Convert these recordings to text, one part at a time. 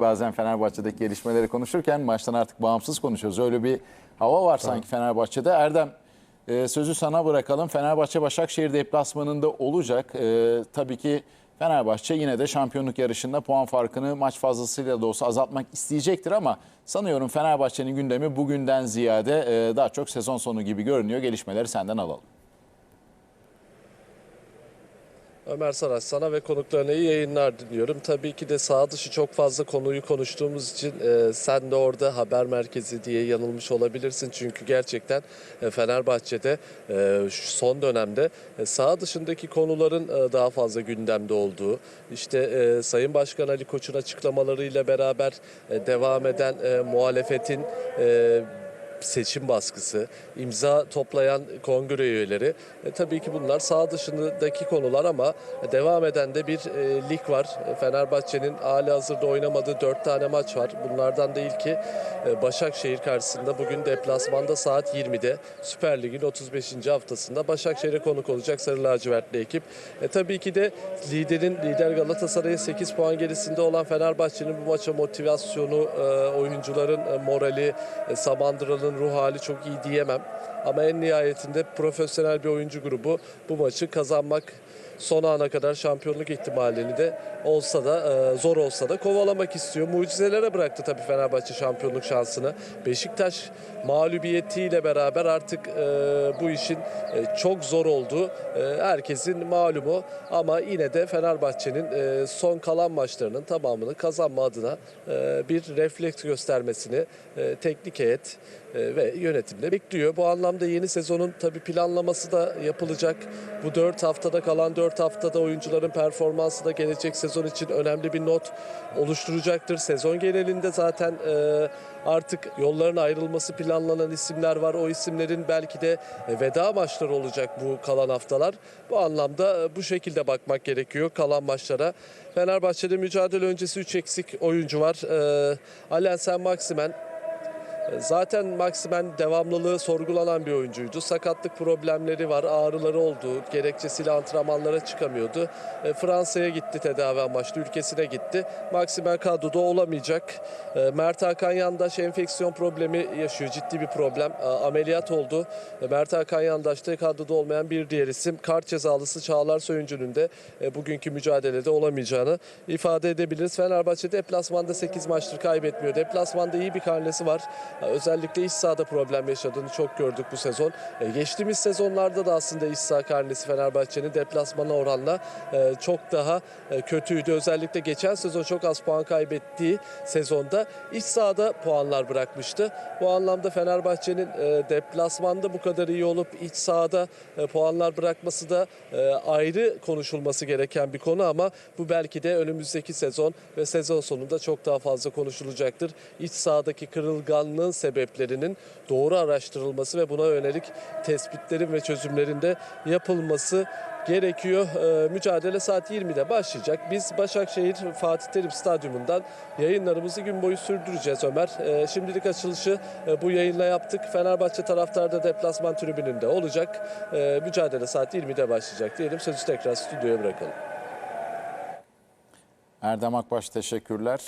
Bazen Fenerbahçe'deki gelişmeleri konuşurken maçtan artık bağımsız konuşuyoruz. Öyle bir hava var sanki Fenerbahçe'de. Erdem e, sözü sana bırakalım. Fenerbahçe Başakşehir deplasmanında olacak. E, tabii ki Fenerbahçe yine de şampiyonluk yarışında puan farkını maç fazlasıyla da olsa azaltmak isteyecektir ama sanıyorum Fenerbahçe'nin gündemi bugünden ziyade e, daha çok sezon sonu gibi görünüyor. Gelişmeleri senden alalım. Ömer Saraç sana ve konuklarına iyi yayınlar diliyorum. Tabii ki de sağ dışı çok fazla konuyu konuştuğumuz için e, sen de orada haber merkezi diye yanılmış olabilirsin. Çünkü gerçekten e, Fenerbahçe'de e, son dönemde e, sağ dışındaki konuların e, daha fazla gündemde olduğu, işte e, Sayın Başkan Ali Koç'un açıklamalarıyla beraber e, devam eden e, muhalefetin e, seçim baskısı, imza toplayan kongre üyeleri. E, tabii ki bunlar sağ dışındaki konular ama devam eden de bir e, lig var. Fenerbahçe'nin hali hazırda oynamadığı 4 tane maç var. Bunlardan da ilki e, Başakşehir karşısında bugün deplasmanda saat 20'de Süper Lig'in 35. haftasında Başakşehir'e konuk olacak Sarı Lacivertli ekip. E, tabii ki de liderin lider Galatasaray'ın 8 puan gerisinde olan Fenerbahçe'nin bu maça motivasyonu, e, oyuncuların e, morali, e, Samandıra'nın ruh hali çok iyi diyemem. Ama en nihayetinde profesyonel bir oyuncu grubu bu maçı kazanmak son ana kadar şampiyonluk ihtimalini de olsa da e, zor olsa da kovalamak istiyor. Mucizelere bıraktı tabii Fenerbahçe şampiyonluk şansını. Beşiktaş mağlubiyetiyle beraber artık e, bu işin e, çok zor olduğu herkesin malumu. Ama yine de Fenerbahçe'nin son kalan maçlarının tamamını kazanma adına bir refleks göstermesini teknik heyet ve yönetimde bekliyor. Bu anlamda yeni sezonun tabii planlaması da yapılacak. Bu 4 haftada kalan 4 haftada oyuncuların performansı da gelecek sezon için önemli bir not oluşturacaktır. Sezon genelinde zaten e, artık yolların ayrılması planlanan isimler var. O isimlerin belki de e, veda maçları olacak bu kalan haftalar. Bu anlamda e, bu şekilde bakmak gerekiyor kalan maçlara. Fenerbahçe'de mücadele öncesi 3 eksik oyuncu var. E, Alensen Maximen Zaten Maximen devamlılığı sorgulanan bir oyuncuydu. Sakatlık problemleri var, ağrıları oldu. Gerekçesiyle antrenmanlara çıkamıyordu. E, Fransa'ya gitti tedavi amaçlı, ülkesine gitti. Maximen kadroda olamayacak. E, Mert Hakan Yandaş enfeksiyon problemi yaşıyor, ciddi bir problem. E, Ameliyat oldu. Mert Hakan Yandaş da kadroda olmayan bir diğer isim. Kart cezalısı Çağlar Söyüncü'nün de bugünkü mücadelede olamayacağını ifade edebiliriz. Fenerbahçe deplasmanda 8 maçtır kaybetmiyor. Deplasmanda iyi bir karnesi var. Özellikle iç sahada problem yaşadığını çok gördük bu sezon. E, Geçtiğimiz sezonlarda da aslında iç saha karnesi Fenerbahçe'nin deplasmana oranla e, çok daha e, kötüydü. Özellikle geçen sezon çok az puan kaybettiği sezonda iç sahada puanlar bırakmıştı. Bu anlamda Fenerbahçe'nin deplasmanda bu kadar iyi olup iç sahada puanlar bırakması da ayrı konuşulması gereken bir konu ama bu belki de önümüzdeki sezon ve sezon sonunda çok daha fazla konuşulacaktır. İç sahadaki kırılganlığın sebeplerinin doğru araştırılması ve buna yönelik tespitlerin ve çözümlerin de yapılması gerekiyor. Ee, mücadele saat 20'de başlayacak. Biz Başakşehir Fatih Terim Stadyumundan yayınlarımızı gün boyu sürdüreceğiz Ömer. Ee, şimdilik açılışı e, bu yayınla yaptık. Fenerbahçe taraftarı da deplasman tribününde olacak. Ee, mücadele saat 20'de başlayacak diyelim. Sözü tekrar stüdyoya bırakalım. Erdem Akbaş teşekkürler.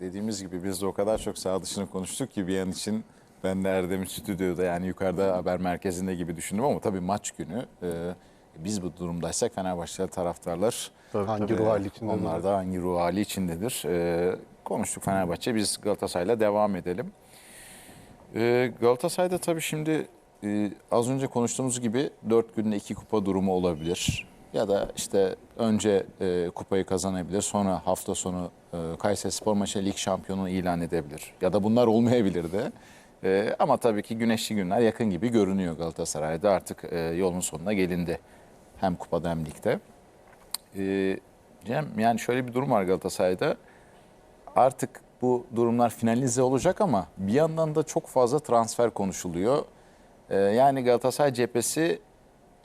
Dediğimiz gibi biz de o kadar çok sağ dışını konuştuk ki bir an için ben de Erdem'i stüdyoda yani yukarıda haber merkezinde gibi düşündüm ama tabii maç günü e, biz bu durumdaysak Fenerbahçeli taraftarlar Hangi e, ruh hali içinde? Onlar da hangi ruh hali içindedir. E, konuştuk Fenerbahçe biz Galatasaray'la devam edelim. E, Galatasaray'da tabii şimdi e, az önce konuştuğumuz gibi 4 günde 2 kupa durumu olabilir. Ya da işte önce e, kupayı kazanabilir sonra hafta sonu e, Kayseri Spor maçı lig şampiyonu ilan edebilir. Ya da bunlar olmayabilir de. E, ama tabii ki güneşli günler yakın gibi görünüyor Galatasaray'da artık e, yolun sonuna gelindi. Hem kupada hem ligde. E, Cem yani şöyle bir durum var Galatasaray'da artık bu durumlar finalize olacak ama bir yandan da çok fazla transfer konuşuluyor. Ee, yani Galatasaray cephesi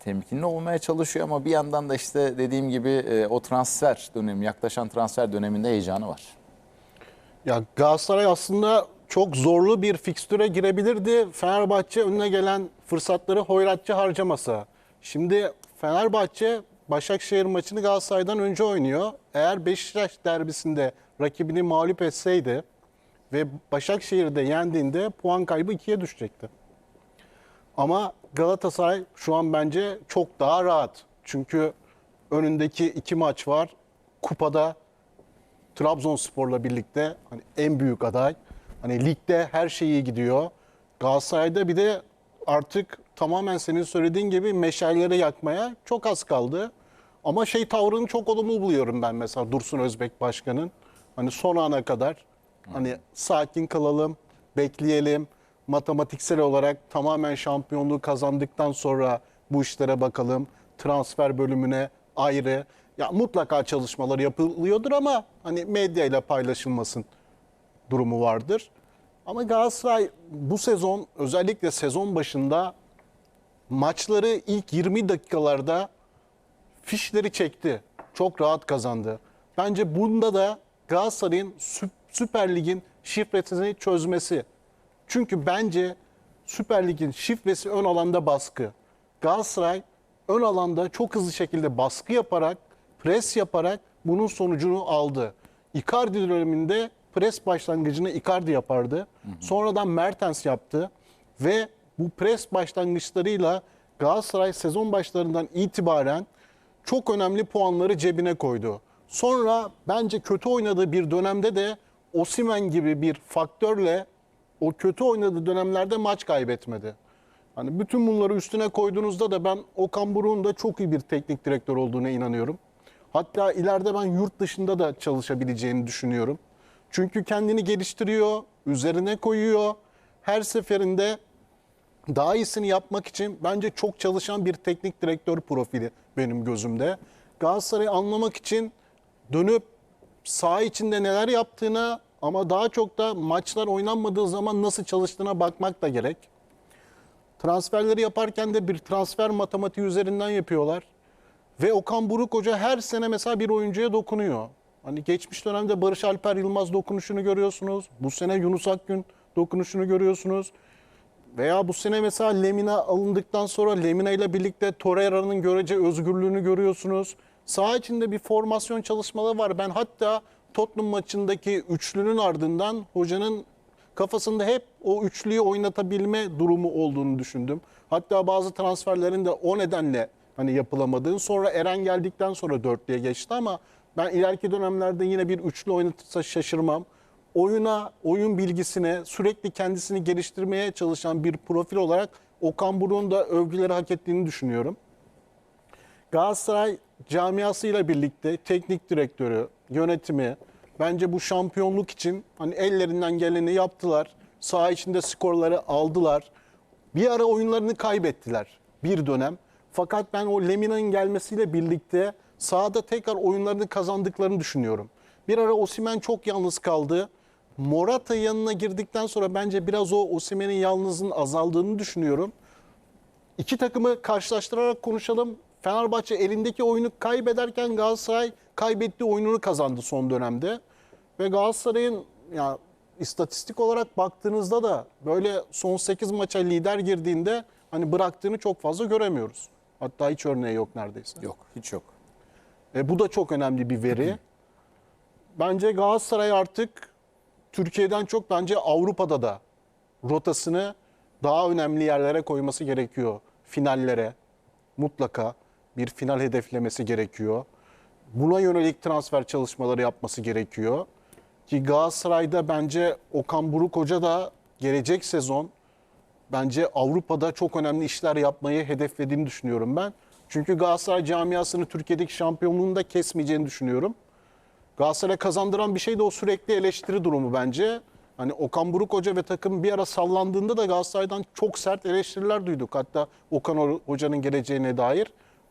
temkinli olmaya çalışıyor ama bir yandan da işte dediğim gibi e, o transfer dönemi, yaklaşan transfer döneminde heyecanı var. Ya Galatasaray aslında çok zorlu bir fikstüre girebilirdi. Fenerbahçe önüne gelen fırsatları hoyratça harcamasa. Şimdi Fenerbahçe Başakşehir maçını Galatasaray'dan önce oynuyor. Eğer Beşiktaş derbisinde rakibini mağlup etseydi ve Başakşehir'de yendiğinde puan kaybı ikiye düşecekti. Ama Galatasaray şu an bence çok daha rahat. Çünkü önündeki iki maç var. Kupada Trabzonspor'la birlikte hani en büyük aday. Hani ligde her şey iyi gidiyor. Galatasaray'da bir de artık tamamen senin söylediğin gibi meşalleri yakmaya çok az kaldı. Ama şey tavrını çok olumlu buluyorum ben mesela Dursun Özbek Başkan'ın. Hani son ana kadar hani sakin kalalım, bekleyelim. Matematiksel olarak tamamen şampiyonluğu kazandıktan sonra bu işlere bakalım. Transfer bölümüne ayrı. Ya mutlaka çalışmalar yapılıyordur ama hani medyayla paylaşılmasın durumu vardır. Ama Galatasaray bu sezon özellikle sezon başında maçları ilk 20 dakikalarda fişleri çekti. Çok rahat kazandı. Bence bunda da Galatasaray'ın Sü- Süper Lig'in şifresini çözmesi. Çünkü bence Süper Lig'in şifresi ön alanda baskı. Galatasaray ön alanda çok hızlı şekilde baskı yaparak, pres yaparak bunun sonucunu aldı. Icardi döneminde pres başlangıcını Icardi yapardı. Sonradan Mertens yaptı ve bu pres başlangıçlarıyla Galatasaray sezon başlarından itibaren çok önemli puanları cebine koydu. Sonra bence kötü oynadığı bir dönemde de Osimen gibi bir faktörle o kötü oynadığı dönemlerde maç kaybetmedi. Hani bütün bunları üstüne koyduğunuzda da ben Okan Buruk'un da çok iyi bir teknik direktör olduğuna inanıyorum. Hatta ileride ben yurt dışında da çalışabileceğini düşünüyorum. Çünkü kendini geliştiriyor, üzerine koyuyor. Her seferinde daha iyisini yapmak için bence çok çalışan bir teknik direktör profili benim gözümde. Galatasaray'ı anlamak için dönüp saha içinde neler yaptığına ama daha çok da maçlar oynanmadığı zaman nasıl çalıştığına bakmak da gerek. Transferleri yaparken de bir transfer matematiği üzerinden yapıyorlar. Ve Okan Buruk Hoca her sene mesela bir oyuncuya dokunuyor. Hani geçmiş dönemde Barış Alper Yılmaz dokunuşunu görüyorsunuz. Bu sene Yunus Akgün dokunuşunu görüyorsunuz. Veya bu sene mesela Lemina alındıktan sonra Lemina ile birlikte Torreira'nın görece özgürlüğünü görüyorsunuz. Saha içinde bir formasyon çalışmaları var. Ben hatta Tottenham maçındaki üçlünün ardından hocanın kafasında hep o üçlüyü oynatabilme durumu olduğunu düşündüm. Hatta bazı transferlerin de o nedenle hani yapılamadığını sonra Eren geldikten sonra dörtlüye geçti ama ben ileriki dönemlerde yine bir üçlü oynatırsa şaşırmam. Oyuna, oyun bilgisine, sürekli kendisini geliştirmeye çalışan bir profil olarak Okan Buruk'un da övgüleri hak ettiğini düşünüyorum. Galatasaray camiasıyla birlikte teknik direktörü, yönetimi bence bu şampiyonluk için hani ellerinden geleni yaptılar. Saha içinde skorları aldılar. Bir ara oyunlarını kaybettiler bir dönem. Fakat ben o Lemina'nın gelmesiyle birlikte sahada tekrar oyunlarını kazandıklarını düşünüyorum. Bir ara Osimen çok yalnız kaldı. Morata yanına girdikten sonra bence biraz o Osimen'in yalnızlığının azaldığını düşünüyorum. İki takımı karşılaştırarak konuşalım. Fenerbahçe elindeki oyunu kaybederken Galatasaray kaybettiği oyununu kazandı son dönemde. Ve Galatasaray'ın ya istatistik olarak baktığınızda da böyle son 8 maça lider girdiğinde hani bıraktığını çok fazla göremiyoruz. Hatta hiç örneği yok neredeyse. Yok, hiç yok. E, bu da çok önemli bir veri. Bence Galatasaray artık Türkiye'den çok bence Avrupa'da da rotasını daha önemli yerlere koyması gerekiyor. Finallere mutlaka bir final hedeflemesi gerekiyor. Buna yönelik transfer çalışmaları yapması gerekiyor. Ki Galatasaray'da bence Okan Buruk Hoca da gelecek sezon bence Avrupa'da çok önemli işler yapmayı hedeflediğini düşünüyorum ben. Çünkü Galatasaray camiasını Türkiye'deki şampiyonluğunu da kesmeyeceğini düşünüyorum. Galatasaray kazandıran bir şey de o sürekli eleştiri durumu bence. Hani Okan Buruk Hoca ve takım bir ara sallandığında da Galatasaray'dan çok sert eleştiriler duyduk. Hatta Okan Hoca'nın geleceğine dair.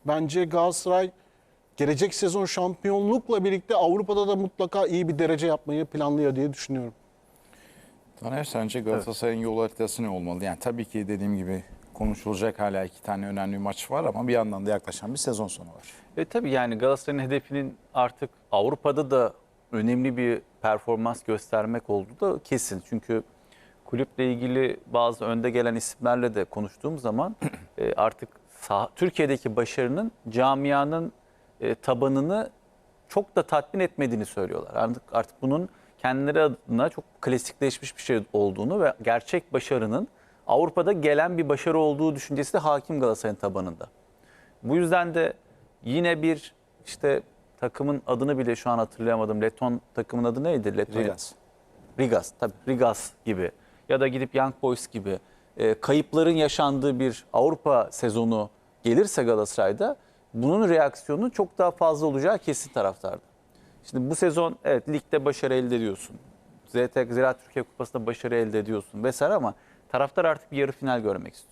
Bence Galatasaray gelecek sezon şampiyonlukla birlikte Avrupa'da da mutlaka iyi bir derece yapmayı planlıyor diye düşünüyorum. Taner sence Galatasaray'ın yol haritası ne olmalı? Yani tabii ki dediğim gibi konuşulacak hala iki tane önemli maç var ama bir yandan da yaklaşan bir sezon sonu var. E tabii yani Galatasaray'ın hedefinin artık Avrupa'da da önemli bir performans göstermek olduğu da kesin. Çünkü kulüple ilgili bazı önde gelen isimlerle de konuştuğum zaman e, artık sah- Türkiye'deki başarının camianın e, tabanını çok da tatmin etmediğini söylüyorlar. Artık, artık bunun kendileri adına çok klasikleşmiş bir şey olduğunu ve gerçek başarının Avrupa'da gelen bir başarı olduğu düşüncesi de hakim Galatasaray'ın tabanında. Bu yüzden de yine bir işte takımın adını bile şu an hatırlayamadım. Leton takımın adı neydi? Leton. Rigas. Rigas tabii Rigas gibi ya da gidip Young Boys gibi e, kayıpların yaşandığı bir Avrupa sezonu gelirse Galatasaray'da bunun reaksiyonu çok daha fazla olacağı kesin taraftarda. Şimdi bu sezon evet ligde başarı elde ediyorsun. ZT Ziraat Türkiye Kupası'nda başarı elde ediyorsun vesaire ama taraftar artık bir yarı final görmek istiyor.